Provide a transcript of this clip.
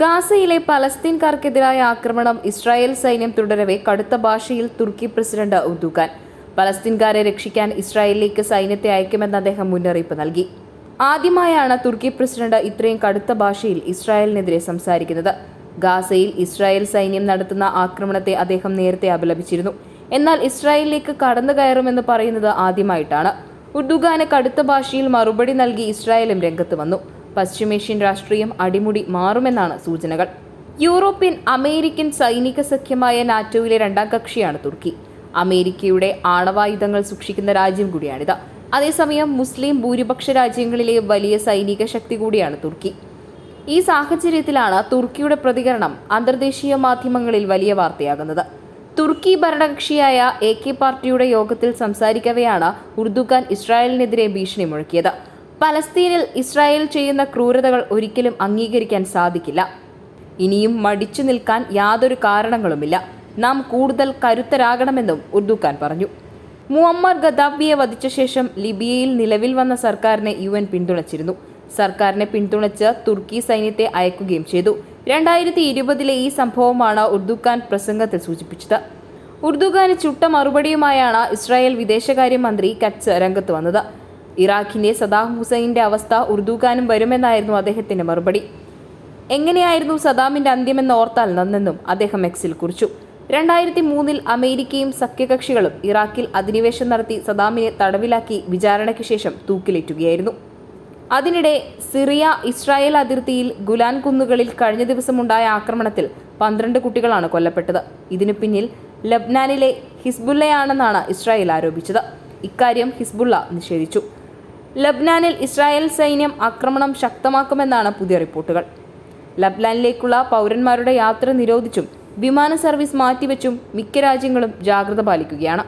ഗാസയിലെ പലസ്തീൻകാർക്കെതിരായ ആക്രമണം ഇസ്രായേൽ സൈന്യം തുടരവെ കടുത്ത ഭാഷയിൽ തുർക്കി പ്രസിഡന്റ് ഉദ്ദുഖാൻ പലസ്തീൻകാരെ രക്ഷിക്കാൻ ഇസ്രായേലിലേക്ക് സൈന്യത്തെ അയക്കുമെന്ന് അദ്ദേഹം മുന്നറിയിപ്പ് നൽകി. ആദ്യമായാണ് തുർക്കി പ്രസിഡന്റ് ഇത്രയും കടുത്ത ഭാഷയിൽ ഇസ്രായേലിനെതിരെ സംസാരിക്കുന്നത്. ഗാസയിൽ ഇസ്രായേൽ സൈന്യം നടത്തുന്ന ആക്രമണത്തെ അദ്ദേഹം നേരത്തെ അപലപിച്ചിരുന്നു. എന്നാൽ ഇസ്രായേലിലേക്ക് കടന്നു കയറുമെന്ന് പറയുന്നത് ആദ്യമായിട്ടാണ്. ഉർദുഖാന് കടുത്ത ഭാഷയിൽ മറുപടി നൽകി ഇസ്രായേലും രംഗത്ത് വന്നു. പശ്ചിമേഷ്യൻ രാഷ്ട്രീയം അടിമുടി മാറുമെന്നാണ് സൂചനകൾ. യൂറോപ്യൻ അമേരിക്കൻ സൈനിക സഖ്യമായ നാറ്റോയിലെ രണ്ടാം കക്ഷിയാണ് തുർക്കി. അമേരിക്കയുടെ ആണവായുധങ്ങൾ സൂക്ഷിക്കുന്ന രാജ്യം കൂടിയാണിത്. അതേസമയം മുസ്ലിം ഭൂരിപക്ഷ രാജ്യങ്ങളിലെ വലിയ സൈനിക ശക്തി കൂടിയാണ് തുർക്കി. ഈ സാഹചര്യത്തിലാണ് തുർക്കിയുടെ പ്രതികരണം അന്തർദേശീയ മാധ്യമങ്ങളിൽ വലിയ വാർത്തയാകുന്നത്. തുർക്കി ഭരണകക്ഷിയായ എ കെ പാർട്ടിയുടെ യോഗത്തിൽ സംസാരിക്കവെയാണ് ഉർദുഖാൻ ഇസ്രായേലിനെതിരെ ഭീഷണി മുഴക്കിയത്. പലസ്തീനിൽ ഇസ്രായേൽ ചെയ്യുന്ന ക്രൂരതകൾ ഒരിക്കലും അംഗീകരിക്കാൻ സാധിക്കില്ല. ഇനിയും മടിച്ചു നിൽക്കാൻ യാതൊരു കാരണങ്ങളുമില്ല. നാം കൂടുതൽ കരുത്തരാകണമെന്നും ഉർദുഖാൻ പറഞ്ഞു. മുഹമ്മദ് ഗദാഫിയെ വധിച്ച ശേഷം ലിബിയയിൽ നിലവിൽ വന്ന സർക്കാരിനെ യു എൻ പിന്തുണച്ചിരുന്നു. സർക്കാരിനെ പിന്തുണച്ച് തുർക്കി സൈന്യത്തെ അയക്കുകയും ചെയ്തു. രണ്ടായിരത്തി ഇരുപതിലെ ഈ സംഭവമാണ് ഉർദുഖാൻ പ്രസംഗത്തിൽ സൂചിപ്പിച്ചത്. ഉർദുഖാന് ചുട്ട മറുപടിയുമായാണ് ഇസ്രായേൽ വിദേശകാര്യമന്ത്രി കച്ച് രംഗത്ത് വന്നത്. ഇറാഖിന്റെ സദാം ഹുസൈന്റെ അവസ്ഥ ഉർദുഖാനും വരുമെന്നായിരുന്നു അദ്ദേഹത്തിന്റെ മറുപടി. എങ്ങനെയായിരുന്നു സദാമിന്റെ അന്ത്യമെന്ന് ഓർത്താൽ നന്നെന്നും അദ്ദേഹം എക്സിൽ കുറിച്ചു. രണ്ടായിരത്തി മൂന്നിൽ അമേരിക്കയും സഖ്യകക്ഷികളും ഇറാഖിൽ അധിനിവേശം നടത്തി സദാമിനെ തടവിലാക്കി വിചാരണയ്ക്ക് ശേഷം തൂക്കിലേറ്റുകയായിരുന്നു. അതിനിടെ സിറിയ ഇസ്രായേൽ അതിർത്തിയിൽ ഗുലാൻ കുന്നുകളിൽ കഴിഞ്ഞ ദിവസമുണ്ടായ ആക്രമണത്തിൽ പന്ത്രണ്ട് കുട്ടികളാണ് കൊല്ലപ്പെട്ടത്. ഇതിനു പിന്നിൽ ലബ്നാനിലെ ഹിസ്ബുള്ളയാണെന്നാണ് ഇസ്രായേൽ ആരോപിച്ചത്. ഇക്കാര്യം ഹിസ്ബുള്ള നിഷേധിച്ചു. ലബ്നാനിൽ ഇസ്രായേൽ സൈന്യം ആക്രമണം ശക്തമാക്കുമെന്നാണ് പുതിയ റിപ്പോർട്ടുകൾ. ലബ്നാനിലേക്കുള്ള പൗരന്മാരുടെ യാത്ര നിരോധിച്ചും വിമാന സർവീസ് മാറ്റിവെച്ചും മിക്ക രാജ്യങ്ങളും ജാഗ്രത പാലിക്കുകയാണ്.